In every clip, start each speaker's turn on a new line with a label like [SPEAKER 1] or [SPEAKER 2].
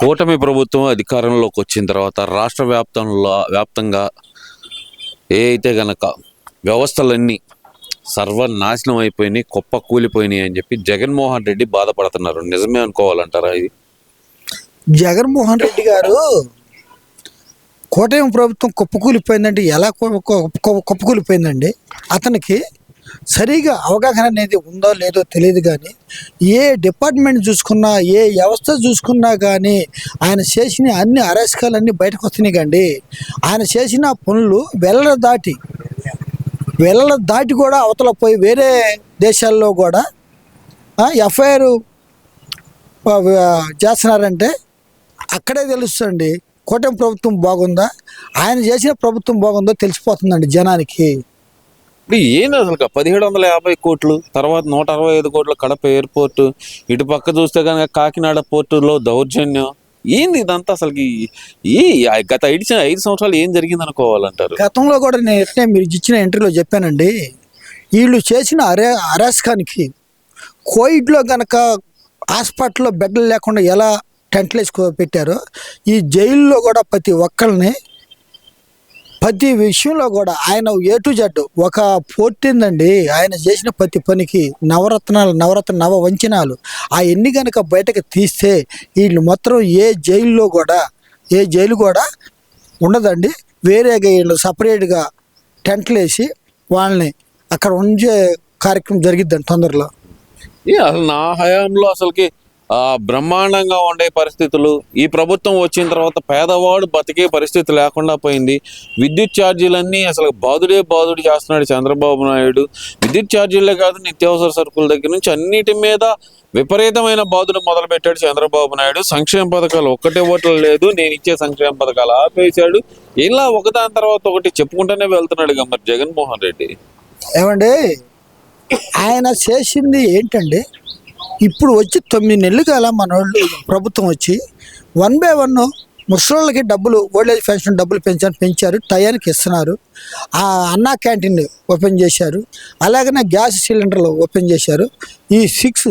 [SPEAKER 1] కూటమి ప్రభుత్వం అధికారంలోకి వచ్చిన తర్వాత రాష్ట్ర వ్యాప్తంలో వ్యాప్తంగా ఏ అయితే గనక వ్యవస్థలన్నీ సర్వనాశనం అయిపోయినాయి కుప్ప కూలిపోయినాయి అని చెప్పి జగన్మోహన్ రెడ్డి బాధపడుతున్నారు. నిజమే అనుకోవాలంటారా ఇది?
[SPEAKER 2] జగన్మోహన్ రెడ్డి గారు కోటయం ప్రభుత్వం కుప్పకూలిపోయిందంటే ఎలా కుప్పకూలిపోయిందండి అతనికి సరిగా అవగాహన అనేది ఉందో లేదో తెలియదు కానీ ఏ డిపార్ట్మెంట్ చూసుకున్నా ఏ వ్యవస్థ చూసుకున్నా కానీ ఆయన చేసిన అన్ని అరాచకాలన్నీ బయటకు వస్తున్నాయి కండి. ఆయన చేసిన పనులు వెళ్ళ దాటి వెళ్ళ దాటి కూడా అవతల పోయి వేరే దేశాల్లో కూడా ఎఫ్ఐఆర్ చేస్తున్నారంటే అక్కడే తెలుస్తుంది కూటమి ప్రభుత్వం బాగుందా? ఆయన చేసిన ప్రభుత్వం బాగుందో తెలిసిపోతుందండి జనానికి.
[SPEAKER 1] ఇప్పుడు ఏంది అసలు పదిహేడు వందల యాభై కోట్లు తర్వాత నూట అరవై ఐదు కోట్ల కడప ఎయిర్పోర్ట్ ఇటు పక్క చూస్తే కనుక కాకినాడ పోర్టులో దౌర్జన్యం. ఏంది ఇదంతా అసలుకి? ఈ గత ఐదు ఐదు సంవత్సరాలు ఏం జరిగింది అనుకోవాలంటారు
[SPEAKER 2] గతంలో కూడా నేను ఎట్లే మీరు ఇచ్చిన ఇంటర్వ్యూలో చెప్పానండి వీళ్ళు చేసిన అరే అరాచకానికి కోవిడ్లో కనుక హాస్పిటల్లో బెడ్లు లేకుండా ఎలా టెంట్లు వేసుకో పెట్టారో ఈ జైల్లో కూడా ప్రతి ఒక్కరిని ప్రతి విషయంలో కూడా ఆయన ఏ టు జెడ్ ఒక పోర్టిందండి. ఆయన చేసిన ప్రతి పనికి నవరత్నాలు నవరత్న నవ వంచనాలు ఆ ఎన్ని కనుక బయటకు తీస్తే వీళ్ళు మొత్తం ఏ జైల్లో కూడా ఏ జైలు కూడా ఉండదండి. వేరేగా వీళ్ళు సపరేట్గా టెంట్లు వేసి వాళ్ళని అక్కడ ఉంచే కార్యక్రమం జరిగిద్దండి తొందరలో.
[SPEAKER 1] అసలు నా హయాంలో అసలుకి బ్రహ్మాండంగా ఉండే పరిస్థితులు. ఈ ప్రభుత్వం వచ్చిన తర్వాత పేదవాడు బతికే పరిస్థితి లేకుండా పోయింది. విద్యుత్ ఛార్జీలన్నీ అసలు బాదుడే బాదుడు చేస్తున్నాడు చంద్రబాబు నాయుడు. విద్యుత్ ఛార్జీలే కాదు నిత్యావసర సరుకుల దగ్గర నుంచి అన్నిటి మీద విపరీతమైన బాధలు మొదలుపెట్టాడు చంద్రబాబు నాయుడు. సంక్షేమ పథకాలు ఒక్కటే ఓట్లు లేదు. నేను ఇచ్చే సంక్షేమ పథకాలు ఆపేశాడు. ఇలా ఒకదాని తర్వాత ఒకటి చెప్పుకుంటూనే వెళ్తున్నాడు ఇక మరి జగన్మోహన్ రెడ్డి.
[SPEAKER 2] ఏమండి ఆయన చేసింది ఏంటండి? ఇప్పుడు వచ్చి తొమ్మిది నెలలు కాల మన వాళ్ళు ప్రభుత్వం వచ్చి వన్ బై వన్ ముసలోళ్ళకి డబ్బులు ఓల్డ్ ఏజ్ పెన్షన్ డబ్బులు పెంచారు పెంచారు టయానికి ఇస్తున్నారు. ఆ అన్నా క్యాంటీన్ ఓపెన్ చేశారు. అలాగనే గ్యాస్ సిలిండర్లు ఓపెన్ చేశారు. ఈ సిక్స్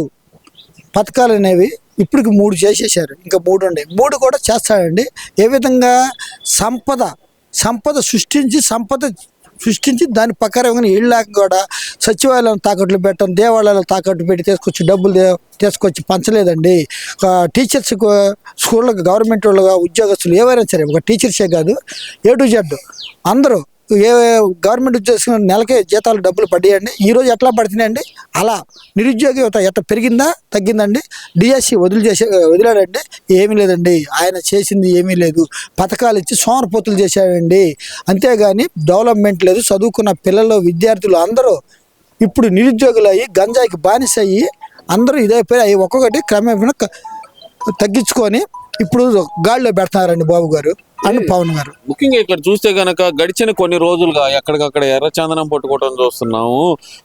[SPEAKER 2] పథకాలు అనేవి ఇప్పటికి మూడు చేసేసారు ఇంకా మూడు ఉన్నాయి. మూడు కూడా చేస్తాడండి ఏ విధంగా సంపద సంపద సృష్టించి సంపద సృష్టించి దాని ప్రకారంగా ఇళ్ళకి కూడా సచివాలయం తాకట్లు పెట్టడం దేవాలయాలు తాకట్టు పెట్టి తీసుకొచ్చి డబ్బులు తీసుకొచ్చి పంచలేదండి. టీచర్స్ స్కూళ్ళకు గవర్నమెంట్ వాళ్ళగా ఉద్యోగస్తులు ఏవైనా సరే ఒక టీచర్సే కాదు ఏ టు జెడ్ అందరూ ఏ గవర్నమెంట్ ఉద్యోగస్తులు నెలకే జీతాలు డబ్బులు పడ్డాయండి. ఈరోజు ఎట్లా ఎట్లా పడుతున్నాయండి? అలా నిరుద్యోగ యువత ఎట్లా పెరిగిందా? తగ్గిందండి. డిఎస్సి వదిలి చేసే వదిలాడండి. ఏమీ లేదండి. ఆయన చేసింది ఏమీ లేదు. పథకాలు ఇచ్చి సోమరపోతులు చేశాడండి. అంతేగాని డెవలప్మెంట్ లేదు. చదువుకున్న పిల్లలు విద్యార్థులు అందరూ ఇప్పుడు నిరుద్యోగులు అయ్యి గంజాయికి బానిస అయ్యి అందరూ ఇదైపోయి అవి ఒక్కొక్కటి క్రమేపీ తగ్గించుకొని ఇప్పుడు గాడిలో పెడుతున్నారండి బాబు గారు అని పవన్ గారు.
[SPEAKER 1] ముఖ్యంగా ఇక్కడ చూస్తే గనక గడిచిన కొన్ని రోజులుగా ఎక్కడికక్కడ ఎర్రచందనం పట్టుకోవడం చూస్తున్నాము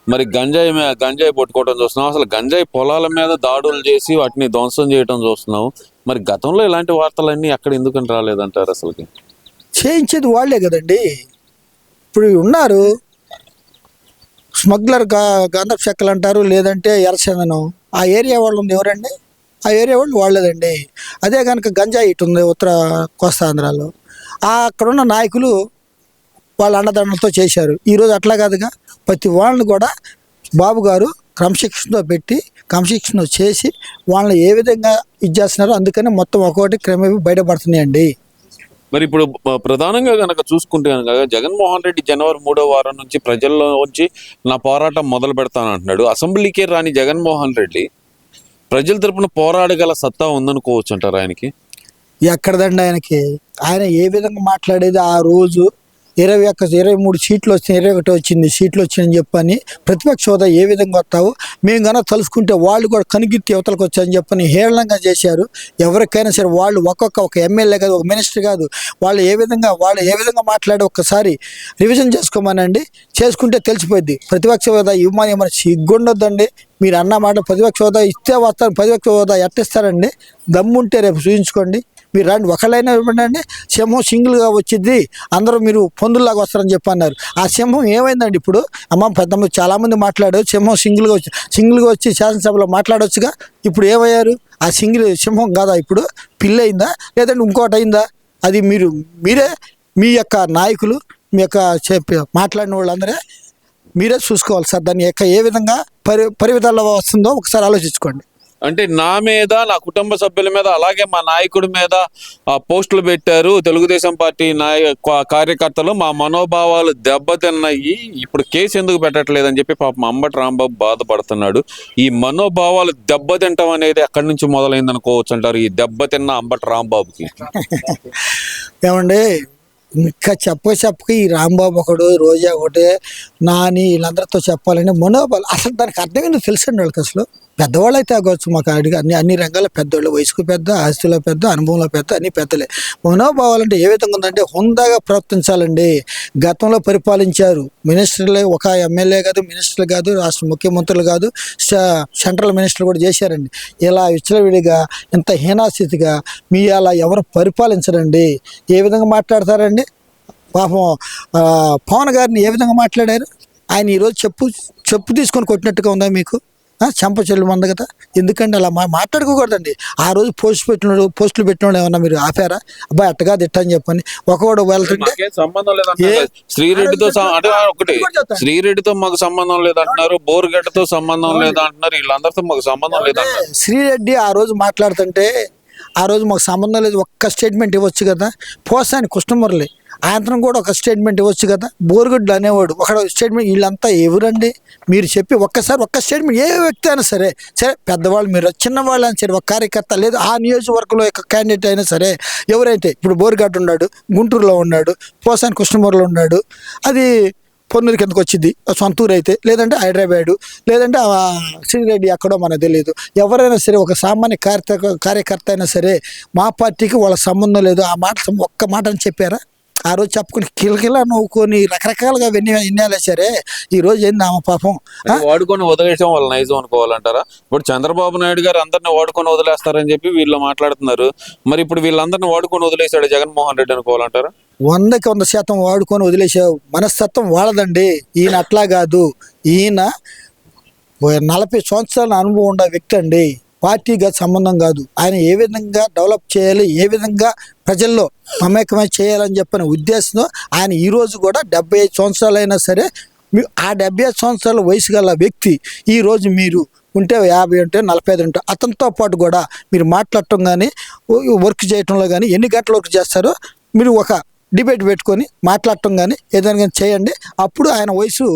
[SPEAKER 1] మరి గంజాయి గంజాయి పట్టుకోవడం చూస్తున్నాం అసలు గంజాయి పొలాల మీద దాడులు చేసి వాటిని ధ్వంసం చేయడం చూస్తున్నాము. మరి గతంలో ఇలాంటి వార్తలన్నీ అక్కడ ఎందుకని రాలేదంటారు అసలుకి?
[SPEAKER 2] చేయించేది వాళ్ళే కదండి. ఇప్పుడు ఉన్నారు. స్మగ్లర్గా గంధపు చెక్కలు అంటారు లేదంటే ఎర్రచందనం. ఆ ఏరియా వాళ్ళు ఉంది ఎవరండి? ఆ ఏరియా వాళ్ళు వాళ్ళేదండి. అదే కనుక గంజాయి ఇటు ఉంది ఉత్తర కోస్తాంధ్రాలో. అక్కడున్న నాయకులు వాళ్ళ అన్నదండలతో చేశారు. ఈరోజు అట్లా కాదుగా ప్రతి వాళ్ళని కూడా బాబు గారు క్రమశిక్షణతో పెట్టి క్రమశిక్షణ చేసి వాళ్ళని ఏ విధంగా ఇది చేస్తున్నారో అందుకని మొత్తం ఒక్కొక్కటి క్రమేపీ బయటపడుతున్నాయండి.
[SPEAKER 1] మరి ఇప్పుడు ప్రధానంగా కనుక చూసుకుంటే కనుక జగన్మోహన్ రెడ్డి జనవరి మూడో వారం నుంచి ప్రజల్లో నుంచి నా పోరాటం మొదలు పెడతానంటున్నాడు. అసెంబ్లీకే రాని జగన్మోహన్ రెడ్డి ప్రజల తరపున పోరాడగల సత్తా ఉందనుకోవచ్చు అంటారు ఆయనకి?
[SPEAKER 2] ఎక్కడదండి ఆయనకి? ఆయన ఏ విధంగా మాట్లాడేది ఆ రోజు ఇరవై ఒక్క ఇరవై మూడు సీట్లు వచ్చినాయి ఇరవై ఒకటి వచ్చింది. సీట్లు వచ్చినాయని చెప్పని ప్రతిపక్ష హోదా ఏ విధంగా వస్తావు మేము కనుక తలుసుకుంటే వాళ్ళు కూడా కనుగిత్తి యువతలకు వచ్చారని చెప్పని హేళనంగా చేశారు. ఎవరికైనా సరే వాళ్ళు ఒక్కొక్క ఒక ఎమ్మెల్యే కాదు ఒక మినిస్టర్ కాదు. వాళ్ళు ఏ విధంగా వాళ్ళు ఏ విధంగా మాట్లాడి ఒక్కసారి రివిజన్ చేసుకోమనండి. చేసుకుంటే తెలిసిపోద్ది. ప్రతిపక్ష హోదా ఇవ్వమని ఏమైనా సిగ్గుండొద్దండి. మీరు అన్న మాట ప్రతిపక్ష హోదా ఇస్తే వస్తారు ప్రతిపక్ష హోదా ఎట్టిస్తారండి? దమ్ముంటే రేపు చూపించుకోండి మీరు రండి. ఒకళ్ళైనా ఇవ్వండి సింహం సింగిల్గా వచ్చింది అందరూ మీరు పొందుల్లాగా వస్తారని చెప్పి అన్నారు. ఆ సింహం ఏమైందండి ఇప్పుడు? అమ్మ పెద్దమ్మ చాలామంది మాట్లాడారు సింహం సింగిల్గా వచ్చి సింగిల్గా వచ్చి శాసనసభలో మాట్లాడవచ్చుగా ఇప్పుడు ఏమయ్యారు? ఆ సింగిల్ సింహం కాదా ఇప్పుడు? పిల్లి అయిందా లేదంటే ఇంకోటి అయిందా? అది మీరు మీరే మీ యొక్క నాయకులు మీ యొక్క చెప్పి మాట్లాడిన వాళ్ళందరే మీరే చూసుకోవాలి సార్. దాన్ని యొక్క ఏ విధంగా పరి పరివిధాల్లో వస్తుందో ఒకసారి ఆలోచించుకోండి.
[SPEAKER 1] అంటే నా మీద నా కుటుంబ సభ్యుల మీద అలాగే మా నాయకుడి మీద ఆ, పోస్టులు పెట్టారు. తెలుగుదేశం పార్టీ నాయ కార్యకర్తలు మా మనోభావాలు దెబ్బతిన్నాయి. ఇప్పుడు కేసు ఎందుకు పెట్టట్లేదని చెప్పి పాపం అంబటి రాంబాబు బాధపడుతున్నాడు. ఈ మనోభావాలు దెబ్బతింటం అనేది ఎక్కడి నుంచి మొదలైంది అనుకోవచ్చు అంటారు ఈ దెబ్బతిన్న అంబటి రాంబాబుకి.
[SPEAKER 2] ఏమండి ఇంకా చెప్ప చెప్పక ఈ రాంబాబు ఒకడు రోజా ఒకటే నాని వీళ్ళందరితో చెప్పాలని మనోబలం అసలు దానికి అర్థం తెలుసండి వాళ్ళకి అసలు? పెద్దవాళ్ళు అయితే అవ్వచ్చు మాకు అడిగి అన్ని అన్ని రంగాల పెద్దవాళ్ళు వయసుకు పెద్ద ఆస్తిలో పెద్ద అనుభవంలో పెద్ద అన్ని పెద్దలే. మనోభావాలు అంటే ఏ విధంగా ఉందంటే హుందాగా ప్రవర్తించాలండి. గతంలో పరిపాలించారు. మినిస్టర్లే ఒక ఎమ్మెల్యే కాదు మినిస్టర్లు కాదు రాష్ట్ర ముఖ్యమంత్రులు కాదు సెంట్రల్ మినిస్టర్ కూడా చేశారండి. ఇలా విచ్చలవిడిగా ఇంత హీనాస్థితిగా మీ అలా ఎవరు పరిపాలించరండి? ఏ విధంగా మాట్లాడతారండి? పాపం పవన్ గారిని ఏ విధంగా మాట్లాడారు? ఆయన ఈరోజు చెప్పు చెప్పు తీసుకొని కొట్టినట్టుగా ఉందా మీకు? చెంప చెల్లు మంద కదా. ఎందుకంటే అలా మా మాట్లాడుకోకూడదండి. ఆ రోజు పోస్ట్ పెట్టినాడు పోస్టులు పెట్టినాడు ఏమన్నా మీరు ఆపారా? అబ్బాయి అట్టగా తిట్టా అని చెప్పని ఒకవాడు వెళ్తుంటే
[SPEAKER 1] సంబంధం
[SPEAKER 2] ఏ-
[SPEAKER 1] శ్రీరెడ్డితో ఒకటి. శ్రీరెడ్డితో మాకు సంబంధం లేదంటున్నారు బోర్గడ్డతో సంబంధం లేదంటున్నారు వీళ్ళందరితో మాకు సంబంధం లేదంటున్నారు.
[SPEAKER 2] శ్రీరెడ్డి ఆ రోజు మాట్లాడుతుంటే ఆ రోజు మాకు సంబంధం లేదు ఒక్క స్టేట్మెంట్ ఇవ్వచ్చు కదా. పోసాని కృష్ణమురళి ఆయన కూడా ఒక స్టేట్మెంట్ ఇవ్వచ్చు కదా? బోరుగుడ్లు అనేవాడు. ఒక స్టేట్మెంట్ వీళ్ళంతా ఎవరండి? మీరు చెప్పి ఒక్కసారి ఒక్క స్టేట్మెంట్ ఏ వ్యక్తి అయినా సరే సరే పెద్దవాళ్ళు మీరు చిన్నవాళ్ళు అయినా సరే ఒక కార్యకర్త లేదు ఆ నియోజకవర్గంలో యొక్క క్యాండిడేట్ అయినా సరే ఎవరైతే ఇప్పుడు బోరుగడ్డ ఉన్నాడు గుంటూరులో ఉన్నాడు పోసాని కృష్ణమూరులో ఉన్నాడు అది పొన్నూరు కిందకు వచ్చింది సొంతూరు అయితే లేదంటే హైదరాబాదు లేదంటే శ్రీరెడ్డి ఎక్కడో మనకు తెలియదు ఎవరైనా సరే ఒక సామాన్య కార్యకర్త కార్యకర్త అయినా సరే మా పార్టీకి వాళ్ళ సంబంధం లేదు ఆ మాట ఒక్క మాట అని చెప్పారా? ఆ రోజు చెప్పుకుని కిలకిలా నవ్వుకొని రకరకాలుగా విని విన్నాలే సరే ఈ రోజు ఏంది ఆమె పాపం?
[SPEAKER 1] వాడుకొని వదిలేయడం వాళ్ళ నైజం అనుకోవాలంటారా? ఇప్పుడు చంద్రబాబు నాయుడు గారు అందరిని వాడుకొని వదిలేస్తారని చెప్పి వీళ్ళు మాట్లాడుతున్నారు. మరి ఇప్పుడు వీళ్ళందరిని వాడుకొని వదిలేశాడు జగన్మోహన్ రెడ్డి అనుకోవాలంటారా?
[SPEAKER 2] వందకి వంద శాతం వాడుకొని వదిలేసావు మనస్తత్వం వాడదండి ఈయన అట్లా కాదు. ఈయన నలభై సంవత్సరాల అనుభవం ఉన్న వ్యక్తి అండి. పార్టీగా సంబంధం కాదు. ఆయన ఏ విధంగా డెవలప్ చేయాలి ఏ విధంగా ప్రజల్లో మమేకమై చేయాలని చెప్పిన ఉద్దేశంతో ఆయన ఈరోజు కూడా డెబ్బై ఐదు సంవత్సరాలైనా సరే మీ- ఆ డెబ్బై ఐదు సంవత్సరాల వయసు గల వ్యక్తి ఈ రోజు మీరు ఉంటే యాభై ఉంటే నలభై ఐదు ఉంటే అతనితో పాటు కూడా మీరు మాట్లాడటం కానీ వర్క్ చేయటంలో కానీ ఎన్ని గంటలు వర్క్ చేస్తారో మీరు ఒక డిబేట్ పెట్టుకొని మాట్లాడటం కానీ ఏదైనా కానీ చేయండి. అప్పుడు ఆయన వయసు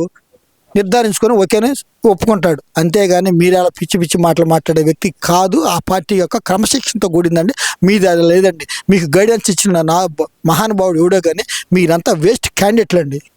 [SPEAKER 2] నిర్ధారించుకొని ఓకేనే ఒప్పుకుంటాడు. అంతేగాని మీరు అలా పిచ్చి పిచ్చి మాటలు మాట్లాడే వ్యక్తి కాదు. ఆ పార్టీ యొక్క క్రమశిక్షణతో కూడిందండి. మీది అది లేదండి. మీకు గైడెన్స్ ఇచ్చిన నా బ- మహానుభావుడు ఎవడో కానీ మీరంతా వేస్ట్ క్యాండిడేట్లు అండి